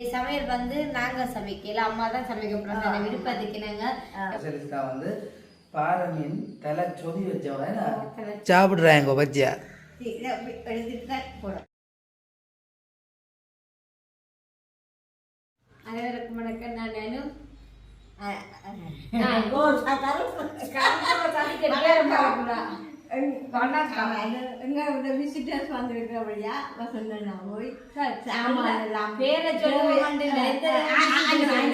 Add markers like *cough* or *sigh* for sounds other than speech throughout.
சமையல் வந்து நாங்க சமைக்கல அம்மா தான் சமைக்க போறோம் விருப்பத்துக்கு நாங்க வந்து பாறை மீன் தலை சொதி. வச்சவங்க சாப்பிடுறாங்க போறோம் அனைவருக்கும் வணக்கம். நான் நானும் எங்களோட விசிட்டர்ஸ் வந்திருக்கிறபடியா வசந்தனா போய் சாமான் எல்லாம் பேரை அனு அனு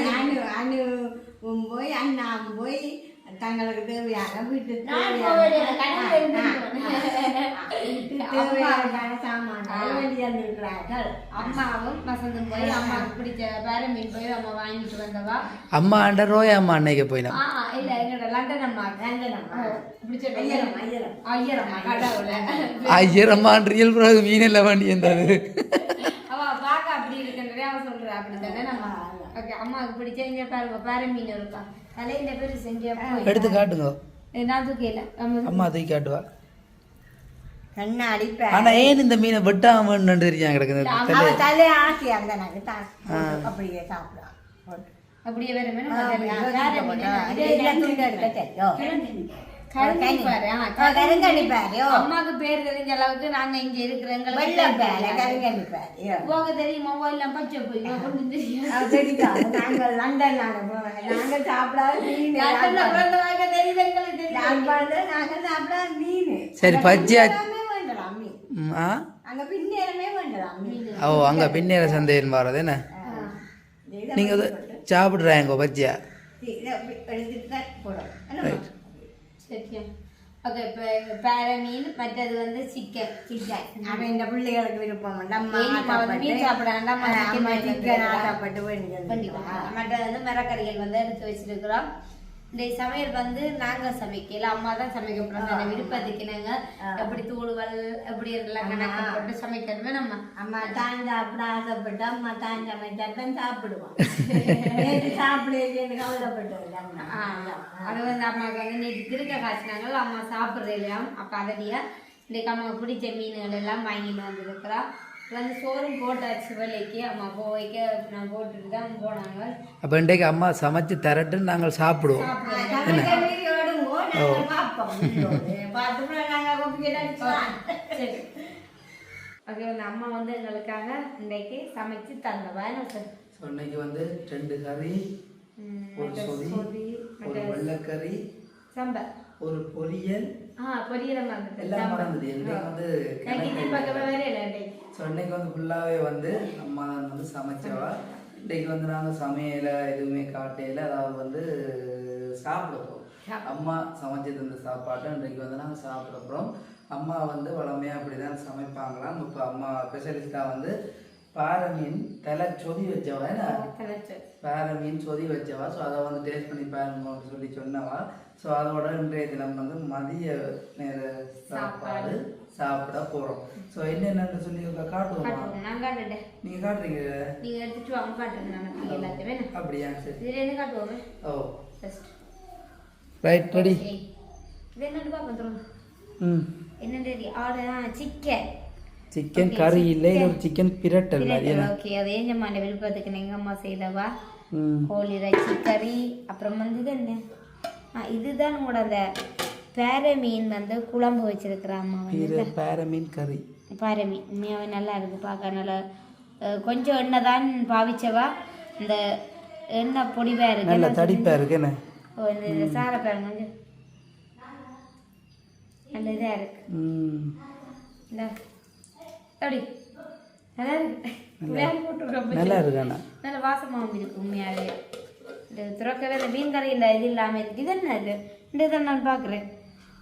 போய் அண்ணா போய் தங்களுக்கு தேவையான வீட்டுக்கு தேவையான சாமான் வேண்டி வந்திருக்கிறார்கள் அம்மாவும் வசந்தும் போய் அம்மாவுக்கு பிடிச்ச பேர மீன் போய் அம்மா வாங்கிட்டு வந்தவா அம்மா அண்ட ரோயா அம்மா அன்னைக்கு போயினோம் ஆ இல்ல என்னோட லண்டன் அம்மா லண்டன் அம்மா. பிடிச்ச ஐயரம், ஐயரம். ஐயரம்மா கடவுள ஐயரம்மான் ரியல் மீன் எல்லாம் வண்டி இருந்தது அவ பாக்க அப்படி இருக்குன்றதே அவ சொல்றா அப்படி தானே நம்ம ஓகே அம்மாவுக்கு பிடிச்ச இங்க பாருங்க பேர மீன் இருக்கா? தலையில பேர் செஞ்ச எடுத்து காட்டுங்க. நான் தூக்கல அம்மா தூக்கி காட்டுவா? கண்ணாடி பே- ஆனா ஏன் இந்த மீனை வெட்டாம தெரியாம கிடக்குது? அவ தலை. ஆசை அந்த நாங்க தான் அப்படியே வேற அம்மாக்கு பேர் தெரிஞ்ச அளவுக்கு நாங்க இங்க இருக்கிற வெள்ளை எங்களுக்கு பேரு, கருங்கண்ணி பாரு ஓ. போக தெரியுமா? எல்லாம் பச்சை போய். நாங்கள் லண்டன் நாங்க. நாங்க சாப்பிடாத மீன். நாங்க சாப்பிடாத மீன். சரி ஆ? அங்க பின்னேரமே ஓ அங்க பின்னேற சந்தையில் மாறது என்ன? நீங்க சாப்பிடுறாங்க பஜ்ஜியா எடுத்துட்டு தான் என்ன? சரியா ஓகே இப்போ பேர மீன் மற்றது வந்து சிக்கன் சிக்கன் இந்த பிள்ளைகளுக்கு விருப்பம் உண்டு. அம்மா ஏன் அம்மா வந்து மீன் சாப்பிட வேண்டாம், அம்மா ஆ, சிக்கன் அம்மா வாங்கி சிக்கன் வந்துருக்கா. ஆசைப்பட்டு வேண்டியது கண்டிப்பா மற்றது வந்து மரக்கறிகள் வந்து எடுத்து வச்சிருக்கிறோம் இந்த சமையல் வந்து நாங்க சமைக்கல அம்மா தான் சமைக்க போறோம் விருப்பத்துக்கு நாங்க எப்படி தூளுவல் எப்படி எல்லாம் கணக்கு போட்டு சமைக்கணுமே நம்ம அம்மா தான் சாப்பிட ஆசைப்பட்டு அம்மா தான் சமைச்சா தான் *laughs* கவலைப்பட்டது அம்மா. ஆ, அது வந்து அம்மாவுக்கு வந்து நேற்று திருக்க காய்ச்சினாங்க. அம்மா சாப்பிட்றது இல்லையா அப்போ அதடியா இன்றைக்கு அம்மாவுக்கு பிடிச்ச மீன்கள் எல்லாம் வாங்கிட்டு வந்திருக்கிறா. இது வந்து சோறும் போட்டாச்சு வேலைக்கு அம்மா போய்க்க நான் போட்டுட்டு தான் போனாங்க. அப்ப இன்றைக்கு அம்மா சமைச்சு தரட்டுன்னு நாங்கள் சாப்பிடுவோம். *laughs* அது வந்து அம்மா வந்து எங்களுக்காக இன்றைக்கு சமைச்சு தந்தவா? என்ன சார் ஸோ இன்னைக்கு வந்து ரெண்டு கறி ஒரு சொதி ஒரு வெள்ளைக்கறி சாம்பார். ஒரு பொரியல். ஆ பொரியல மறந்துட்டேன். எல்லாம் இன்னைக்கு வந்து இன்றைக்கு ஸோ இன்னைக்கு வந்து ஃபுல்லாகவே வந்து அம்மா தான் வந்து சமைச்சவா இன்னைக்கு வந்து நாங்கள் சமையல எதுவுமே காட்டையில அதாவது வந்து சாப்பிட போகிறோம் அம்மா சமைச்சு தந்த சாப்பாட்டை இன்றைக்கு வந்து நாங்கள் சாப்பிட போகிறோம் அம்மா வந்து வளமையாக அப்படி தான் சமைப்பாங்களாம். இப்போ அம்மா ஸ்பெஷலிஸ்டாக வந்து பாறை மீன் தலை சொதி வச்சவா என்ன? தலைச்சோறு. பாறை மீன் சொதி வச்சவா. ஸோ அதை வந்து டேஸ்ட் பண்ணி பாருங்கன்னு சொல்லி சொன்னவா. ஸோ அதோட இன்றைய தினம் வந்து மதிய நேர சாப்பாடு. சாப்பிட போகிறோம் ஸோ என்னென்னு சொல்லி காட்டுவோமா? நீங்கள் காட்டுறீங்க? நீங்க எடுத்துட்டு வாங்க காட்டுங்க நான் எல்லாத்தையுமே. அப்படியா? சரி. இதுல இருந்து காட்டுவோமே. ஓ. ஃபர்ஸ்ட் ரைட் ரெடி இது என்னன்னு சொல்லுங்க ம். என்னது ஆடு சிக்கன். சிக்கன் கறி இல்லை இது ஒரு சிக்கன் பிரட்டல் மாதிரி என்ன? ஓகே அது ஏஞ்சம்மாண்ட விருப்பத்துக்கு எங்க அம்மா செய்தவா? ம். கோழி இறைச்சி கறி அப்புறம் வந்து இது என்ன? இதுதான் உங்களோட அந்த பேர மீன் வந்து குழம்பு வச்சிருக்கிற அம்மா வந்து. பீரை மீன் கறி. பாறை மீன் உண்மையாகவே நல்லா இருக்கு பார்க்க. நல்லா கொஞ்சம் எண்ணெய் தான் பாவிச்சவா? இந்த எண்ணெய் பொடிவா இருக்கு. நல்ல தடிப்பா இருக்கு என்ன? ஓ இந்த சாரை பாருங்க கொஞ்சம். நல்ல இதா இருக்கு. அப்படி. நல்லா இருக்கு. நல்லா இருக்கு நல்ல வாசமாகவும் இருக்கு உண்மையாகவே இந்த துறக்கவே இந்த மீன் கறி இந்த இது இல்லாமல் இருக்கு. இது என்ன இது? இந்த இதை நான் பார்க்குறேன்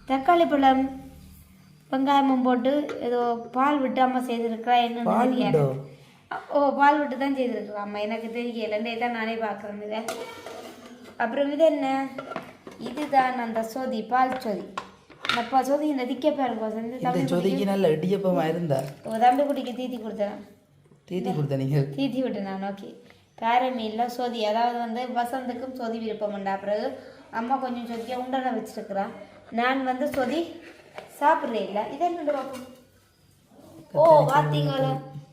தக்காளி பழம் வெங்காயமும் போட்டு ஏதோ பால் விட்டு அம்மா செய்திருக்கிறா என்னன்னு? ஓ பால் விட்டு? தான் செய்திருக்கிறா அம்மா எனக்கு தெரியல. இதை நானே பார்க்குறேன் இதை. அப்புறம் இது என்ன? இதுதான் அந்த சொதி பால் சொதி. அப்பா சொதி இந்த திக்க பாருங்க இந்த சொதிக்கு நல்ல இடியப்பமா இருந்தா? தம்பி குட்டிக்கு தீத்தி கொடுத்தேன். தீத்தி கொடுத்த நீங்கள் தீத்தி விட்டு நான் ஓகே. காரை மீனில் சொதி. அதாவது வந்து வசந்துக்கும் சொதி விருப்பம் உண்டா? பிறகு அம்மா கொஞ்சம் சொதிக்க உண்டனை வச்சிருக்கிறா. நான் வந்து சொதி சாப்பிட்றேன் இல்லை இது என்னண்டு பார்ப்போம் ஓ பார்த்தீங்களா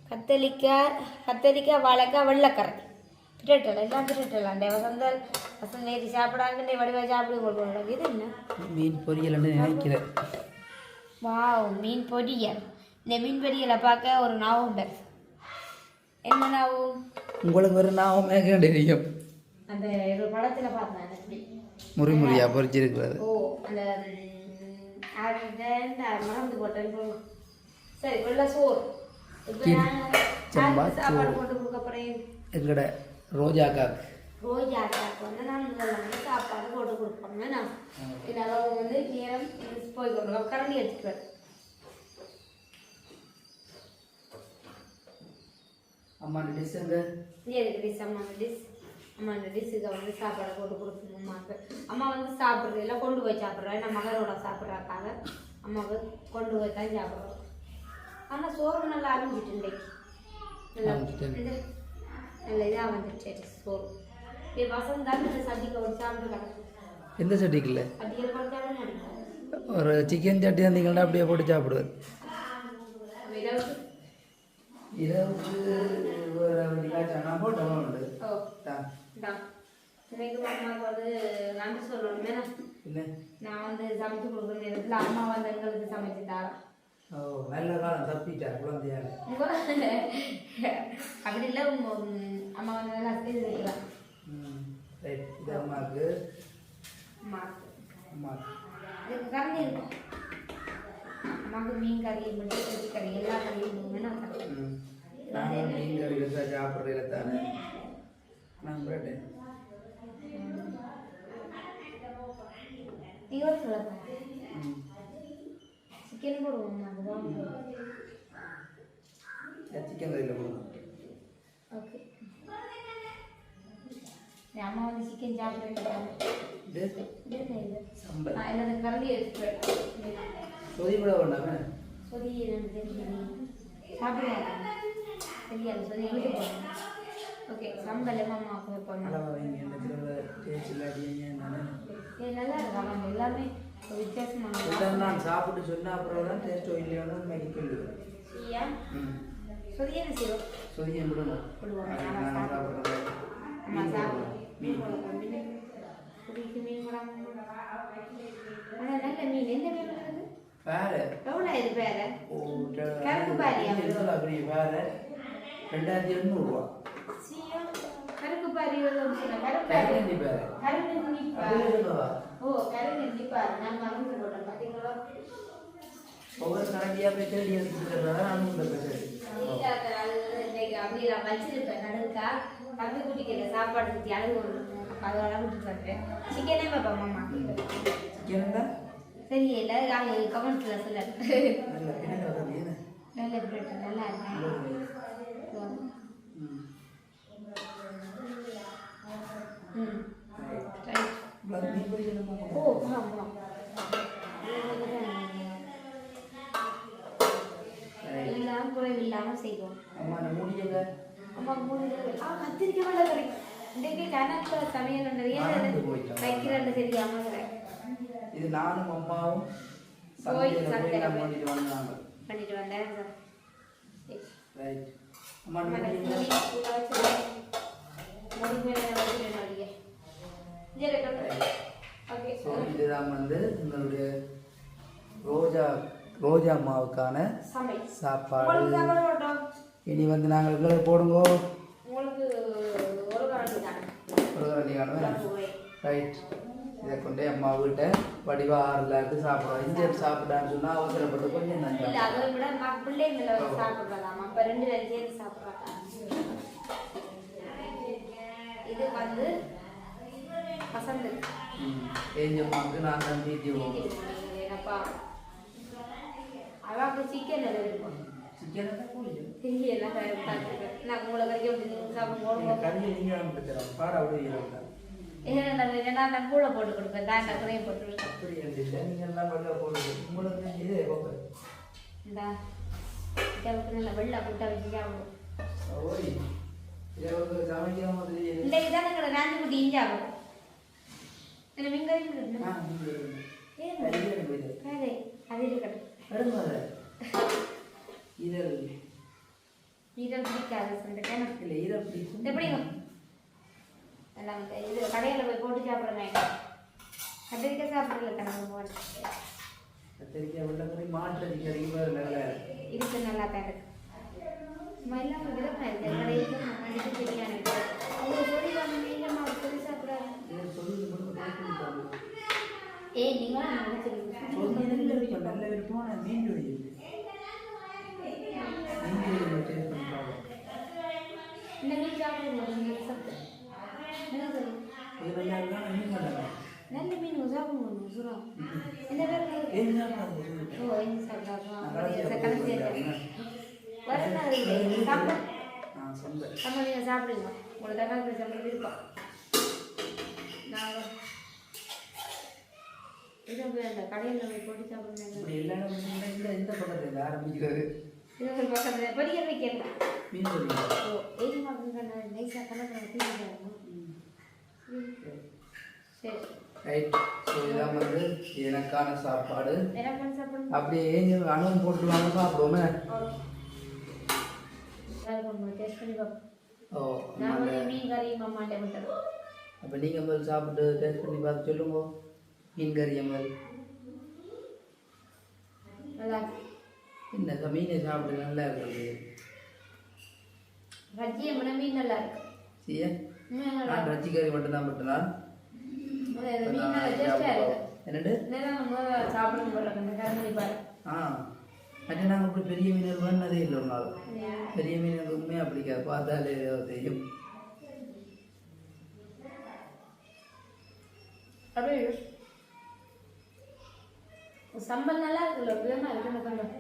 கத்தரிக்காய் கத்தரிக்காய் வாழைக்காய் வெள்ளைக்கரை பிரட்டல் எல்லாம் பிரட்டல் அந்த வசந்தல் வசந்த நேற்று சாப்பிடாங்க வடிவா சாப்பிடு கொள்வோம் இது என்ன? மீன் பொரியல் நினைக்கிறேன். வாவ் மீன் பொரியல். இந்த மீன் பொரியலை பார்க்க ஒரு நாவும் பெருசு என்ன நாவும்? உங்களுக்கு ஒரு நான் மேக தெரியும் அந்த ஒரு படத்தில் பார்த்தேன் அந்த இப்படி முறி முறியா பொரிச்சிருக்கிறது. ஓ அந்த மறந்து போட்டேன். சரி வெள்ளை சோறு. சாப்பாடு. போட்டு கொடுக்க போகிறேன் எங்கட ரோஜாக்காக்கு ரோஜாக்காக்கு வந்து நான் முதல்ல வந்து சாப்பாடு போட்டு கொடுப்போங்க நான் இதனால் வந்து நேரம் போய் கொண்டு கரண்டி எடுத்துட்டு வரேன் அம்மா டிஷ் எங்க? இங்கே இருக்கு டிஷ் அம்மா டிஷ் அம்மா இந்த டிஷ்ஷுக்கு வந்து சாப்பாடு போட்டு கொடுக்கணும் அம்மாவுக்கு அம்மா வந்து சாப்பிட்றது எல்லாம் கொண்டு போய் சாப்பிட்றா. நான் மகளோட சாப்பிட்றாக்காக? அம்மாவுக்கு கொண்டு போய் தான் சாப்பிட்றோம். ஆனால் சோறு நல்லா அழிஞ்சிட்டு இன்றைக்கு. நல்லா நல்ல இதாக வந்துச்சு சோறு. இது வசந்தான் இந்த சட்டிக்கு ஒரு சாப்பிட்டு கிடக்கு எந்த சட்டிக்குள்ள ஒரு சிக்கன் சட்டி வந்தீங்கன்னா அப்படியே போட்டு சாப்பிடுவேன் இரவுக்கு ஒரு போட்டோம் உண்டு இன்னைக்கு வந்து நன்றி சொல்லணுமே. நான் வந்து சமைச்சு கொடுக்குற நேரத்தில் அம்மா வந்து எங்களுக்கு சமைச்சு தரோம் ஓ நல்ல காலம் தப்பிட்டார் குழந்தையால. அப்படி இல்லை அம்மா வந்து நல்லா செய்து இது அம்மாவுக்கு அம்மாவுக்கு இதுக்கு கரண்டி இருக்கும். அம்மாவுக்கு மீன் கறி மட்டும் கோழி கறி எல்லா கறியும் கறி மீன் கறி சாப்பிட்றதுல தானே. நான் போயிட்டேன் நீ ஒரு சொல்லப்பா ம் சிக்கன் போடுவோம் அதுதான் சிக்கன் கறியில் கொடுங்க ஓகே என் அம்மா வந்து சிக்கன் சாப்பிட்றேன் இது சம்பல் நான் என்னோட கரண்டி எடுத்துட்டு சொதி கூட வேண்டாமே சொதி ரெண்டு தெரியும் சாப்பிடுவாங்க தெரியாது சொதி வீட்டு போகணும் ஓகே சம்பல் அம்மா போகணும் அளவாக வைங்க இந்த திருவிழா டேஸ்ட் இல்லாட்டிங்க நானே நல்லா இருக்கா நம்ம எல்லாமே ஒரு வித்தியாசமான இதெல்லாம் நான் சாப்பிட்டு சொன்ன அப்புறம் தான் டேஸ்ட்டோ இல்லையோன்னு உண்மைக்கு கேள்விவேன் சரியா? ம். சொதி என்ன செய்வோம் சொதியை விடணும் சாப்பிட்றது அம்மா மீன் போடுவோம். மீன். சொதிக்கு மீன் குழம்பு ஆனால் நல்ல மீன். எந்த மீன் வேறு. எவ்வளோ இது ஓ கருப்பு பாரியா? வேறு? ரெண்டாயிரத்தி எண்ணூறுரூவா கருக்கு பாரி கருக்கு கருக்கு அது ஓ கருக்கு பாரு நான் மறந்து போட்டேன் பார்த்தீங்களா ஒவ்வொரு கடைக்கியாக போய் தேடி எடுத்துக்கிறதா நான் உங்களை பேசுகிறேன் அப்படி நான் வச்சிருப்பேன் நடுக்கா தம்பி குட்டிக்கிற சாப்பாடு ஊற்றி அழகு அதோட சிக்கனே மாமா சிக்கன் தான் தெரியல சொல்ல நல்ல பிரெட் நல்லா இருக்கேன் ம் ம் ரைட் ரைட் இவ்வளோ மீன் பிடிக்கணுமா ஓ ஆமாம் ரைட் எல்லாம் குறைவில்லாமல் செய்வோம் அம்மா நான் ஆ கத்திரிக்காய் வெள்ளை கறி இன்றைக்கு கணக்குல சமையல் மறந்து போயிட்டோம். வைக்கிறேன்னு இது நானும் அம்மாவும் போய் சந்தையில் பண்ணிட்டு வந்தாங்க பண்ணிட்டு வந்தேன் ரைட் அம்மா ஸோ இதுதான் வந்து உங்களுடைய ரோஜா ரோஜா அம்மாவுக்கான. சாப்பாடு. இனி வந்து நாங்கள் இவ்வளோ போடுங்கோ. ரைட் இதை கொண்டே அம்மா வீட்டை வடிவா ஆறுல இருந்து சாப்பிடுவோம் இங்கே சாப்பிடான்னு சொன்னால் அவசரப்பட்டு கொஞ்சம். இது வந்து வசந்த் நான் உங்களை வரைக்கும் சாப்பிடுவோம் நீங்கள் கறியை நீங்கள் கொடுத்துறோம் பாட விடுவீங்க ஏன்னா நான் கூட போட்டு கொடுப்பேன் தான் குறைய போட்டு நீங்கள் இந்த நல்ல வெள்ளை புட்டா வச்சு தெரியல இந்த இதான் எங்களை நாஞ்சி குட்டி இஞ்சி இதழ் ஈரல் பிடிக்காது சொல்லிட்டேன் இல்லை ஈரல் பிடிக்கும் எல்லாம் வந்து இது கடையில் போய் போட்டு சாப்பிடுங்க கத்திரிக்காய் சாப்பிடல கணக்கு போட்டு கத்திரிக்காய் வெள்ளக்கறி மாட்டு இருக்கு நல்லா தான் இருக்கு இல்லாமல் விதமாக இருக்கு கடையில் பிரியாணி அவங்க சொல்லி வாங்க மீன் சாப்பிடுங்க நல்லா இருக்கா? மீன் இருக்கா? நல்ல மீன் சாப்பிடுங்க சுரம் என்ன பேர்? ஓ என்ன சாப்பிடாதோ நான் கடைசியா கடைசி போட்டு வருஷம் சாப்பிட. ஆ, சொந்த. நம்ம நீங்கள் சாப்பிடுங்க உங்களுக்கு தக்காளி சாப்பிட விருப்பம் நான் இது அந்த கடையில் போய் போட்டு சாப்பிடுங்க இப்படி எல்லா இடமும் இருந்தா இந்த- இந்த பக்கத்துல இருந்து ஆரம்பிக்கிறது. இது ஒரு பக்கத்தில் பொரியல் வைக்கிறேன் மீன் ஜோடி. ஓ எது மாதிரி நைஸாக கலந்து தீர்ந்து சரி. இதான் வந்து எனக்கான சாப்பாடு. என்ன பண்ணி சாப்பிடணும் அப்படியே ஏங்க அனுபவம் போட்டுருவாங்க சாப்பிடுவோமே. ஓ நான் மீன் கறி மாமாண்டே விட்டுறேன் அப்போ நீங்கள் சாப்பிட்டு டேஸ்ட் பண்ணி பார்த்து சொல்லுங்க. மீன் கறி அம்மல் நல்லா என்ன மீனை சாப்பிட்டு நல்லா இருக்குது. மீன் நல்லா இருக்கு. சரியா நான் கறி மீன் நல்லா டேஸ்டாக இருக்கு. என்னண்டு ஆ மற்ற நாங்கள் இப்படி பெரிய மீன் வேணுனதே இல்லை ஒரு நாள். பெரிய மீன் உண்மையாக பிடிக்காது பார்த்தாலே தெரியும். அப்படியே சம்பல் நல்லா இருக்குல்ல விதமாக இருக்கு இந்த சம்பல்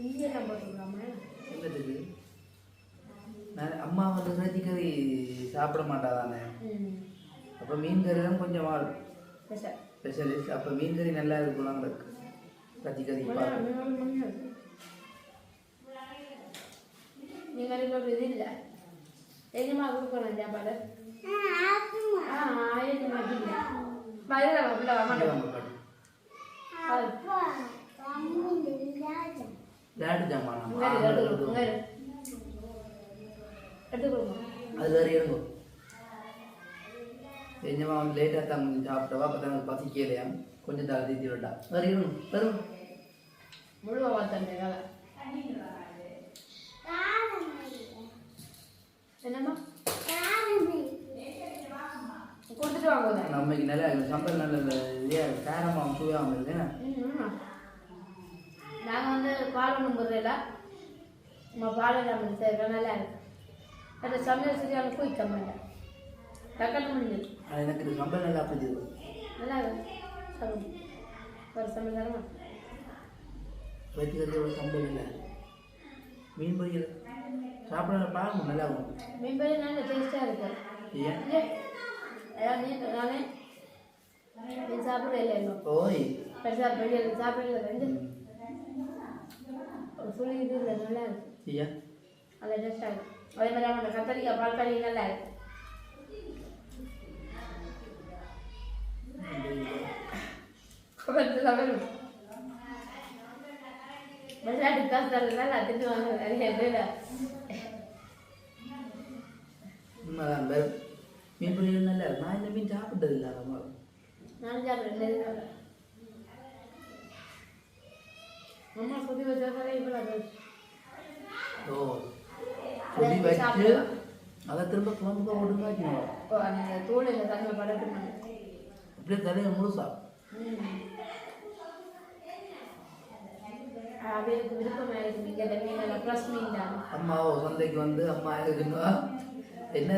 இஞ்சியெல்லாம் போட்டுக்கலாமா. அம்மா வந்து இறைச்சி கறி சாப்பிட மாட்டாதானே? அப்போ மீன் கறி தான் கொஞ்சம் சரி ஸ்பெஷலிஸ்ட். அப்போ மீன் கறி நல்லா இருக்கும் நம்மளுக்கு இறைச்சி கறி பார்க்க நீங்கள் ஒரு இது இல்லை எங்கேமா கொடுக்கணும் சாப்பாடு ஆ ஆயிரத்தி மாட்டி இல்லை மதுரை உள்ள இங்கே வரமாட்டேன் வாங்க பாட்டு லேட்டு ஜாமான் எடுத்து கொடுங்க அது வேறு எடுங்கோ கொஞ்சமாக வந்து லேட்டாக தான் கொஞ்சம் சாப்பிட்டவா அப்போ தான் பசிக்கலையா கொஞ்சம் தலை தீத்தி விட்டா வேறு வரும் முழுவா வேலை என்னம்மா? கொடுத்துட்டு வாங்க உதவி. நம்மக்கு நல்லா சம்பளம் நல்ல இதாக காரமாக சுவையாகவும் இருக்கு நாங்கள் வந்து பால் ஒன்றும் போடுறதில்ல நம்ம பால் நல்லா அந்த சமையல் சரியான குயிக்க மாட்டேன். டக்குன்னு முடிஞ்சது அது எனக்கு சம்பளம் நல்லா பிடிச்சது நல்லா இருக்கு. சாப்பிடுங்க ஒரு சமையல் கறி ஒரு சம்பளம் இல்லை. மீன் பொரியல். சாப்பிட பார்க்கணும் நல்லா இருக்கும். மீன் பெரிய நல்ல டேஸ்ட்டாக இருக்கு. ஏன்? இல்லை இன்னும். ஓய். பெருசாக பெரிய சாப்பிடல ரெண்டு. ஒரு சுழி இது இல்லை நல்லா இருக்கு ஏன்? நல்ல டேஸ்ட்டாக அதே மாதிரி அவங்க கத்தரிக்காய் பால் கறி நல்லா இருக்கு. கொஞ்சம் வேணும் விளையாட்டு காசு தரதுனால திட்டு வாங்க நிறைய பேர். உண்மைதான் வேறு மீன் பொரியல் நல்லா இருக்கு நான் இந்த மீன் சாப்பிட்டது இல்லை அம்மா நானும் சாப்பிட்றேன் அம்மா சொல்லி வச்சாலே அது ஓ சொல்லி வச்சு அதை திரும்ப குழம்புக்கு ஒடுங்க வைக்கணும் ஓ, அந்த தூளில் தன்மை படட்டு அப்படியே தலையை முழுசா அவருக்கு விருப்பமாக இருக்கு இங்கே இந்த மீன் ப்ளஸ் மீன் தான் அம்மா சந்தைக்கு வந்து அம்மா இருக்குன்னா என்ன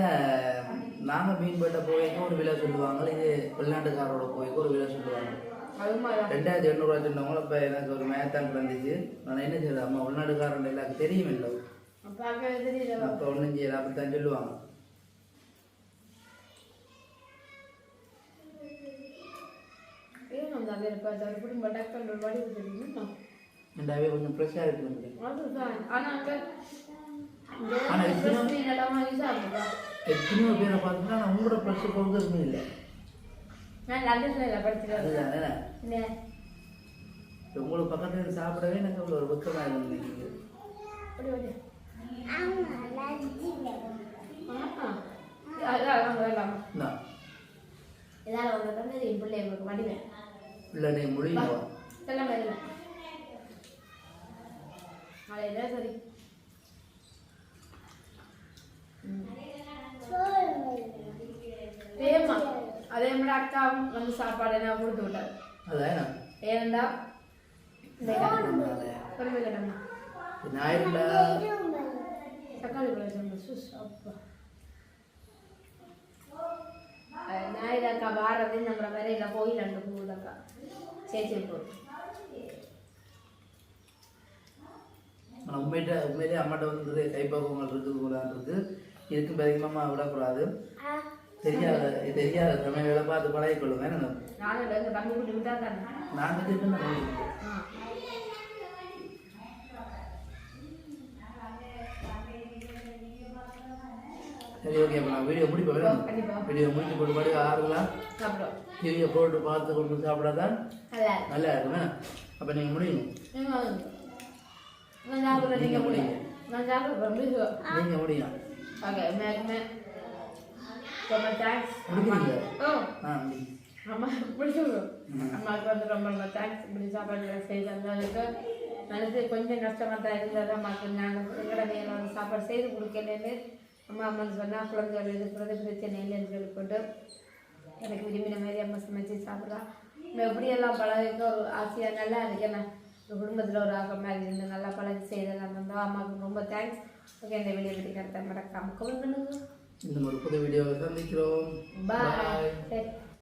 நாங்கள் மீன் போட்ட போய்க்கு ஒரு விலை சொல்லுவாங்க இது வெளிநாட்டுக்காரோட போய்க்கு ஒரு விலை சொல்லுவாங்க. ரெண்டாயிரத்தி எண்ணூறுவா சொன்னவங்க இப்போ எனக்கு ஒரு மேத்தான் இருந்துச்சு நான் என்ன செய்யறது அம்மா வெளிநாட்டுக்காரன் எல்லாருக்கும் தெரியும் இல்லை. அப்போ ஒன்றும் செய்யல அப்படித்தான் சொல்லுவாங்க. ரெண்டாவே கொஞ்சம் ஃப்ரெஷ்ஷாக இருக்கு அதுதான். ஆனால் அங்கே ஆனா இந்த இப்பயும் ப்ளஸ் மீன் எல்லாம் வாங்கி சாப்பிடுவா எத்தனையோ பேரை பார்த்தீங்கன்னா நான் உங்களோட ப்ரெஷ் கொடுக்கறதுமே இல்லை. உங்களுக்கு பக்கத்துல இருந்து சாப்பிடவே எனக்கு ஒரு வெக்கமா இருந்தீங்க ஓடி ஓடி ஆ அதான் வாங்க வரலாம் நான் இதால் ஒன்று வந்து என் பிள்ளை உங்களுக்கு வடிவேன் இல்லை நீ முடியுமா எல்லாம் வருவேன் அலையில சரி ஏம்மா அதே மாதிரி அக்காவும் வந்து சாப்பாடு என்ன கொடுத்து விட்டாரு அதான் ஏன்டா தக்காளி பழம் சொன்ன சுஸ் அப்பா ஞாயிறு அக்கா வாரது நம்ம வரையில போய் ரெண்டு போகுதக்கா சேச்சி போகுது ஆனால் உண்மையிட்ட உண்மையிலே அம்மாட்ட வந்து கைப்பக்குவங்கள் இருக்குது கூடாது இருக்கு விடக்கூடாது தெரியாத தெரியாத சமையலை பார்த்து பழகிக்கொள்ளுங்க. நான் சரி ஓகே அப்போ நான் வீடியோ முடிப்பேன். வீடியோ முடிச்சு போட்டு பாட்டு ஆறுலாம் டிவியை போட்டு பார்த்து கொண்டு சாப்பிடாதான் நல்லா இருக்கு நல்லா இருக்கும். அப்போ நீங்கள் முடியும் நீங்க நீங்க முடியுங்க நான் சாப்பிட்றேன். மீது நீங்கள் முடியும் ஓகே ரொம்ப தேங்க்ஸ் அம்மா பிடிச்சிருக்கும் அம்மாவுக்கு வந்து ரொம்ப ரொம்ப தேங்க்ஸ் இப்படி சாப்பாடு செய்து தந்ததுக்கு மனசு கொஞ்சம் கஷ்டமாக தான் இருந்தது. அம்மாவுக்கு நாங்கள் எங்களோட நேரம் வந்து சாப்பாடு செய்து கொடுக்கலன்னு அம்மா அம்மான்னு சொன்னால் குழந்தைகள் இருக்கிறது பிரச்சனை இல்லைன்னு சொல்லி போட்டு எனக்கு விரும்பின மாதிரி அம்மா சமைச்சு சாப்பிட்லாம் நம்ம எப்படியெல்லாம் பழகிக்க ஒரு ஆசையாக நல்லா இருக்கேன். குடும்பத்தில் ஒரு ஆக மாதிரி இருந்து நல்லா பழகி செய்தெல்லாம் வந்தோம் அம்மாவுக்கு ரொம்ப தேங்க்ஸ் ஓகே இந்த வீடியோ பற்றி கருத்தை மறக்காம கமெண்ட் பண்ணுங்க. இந்த ஒரு புது வீடியோவை சந்திக்கிறோம் பாய் சரி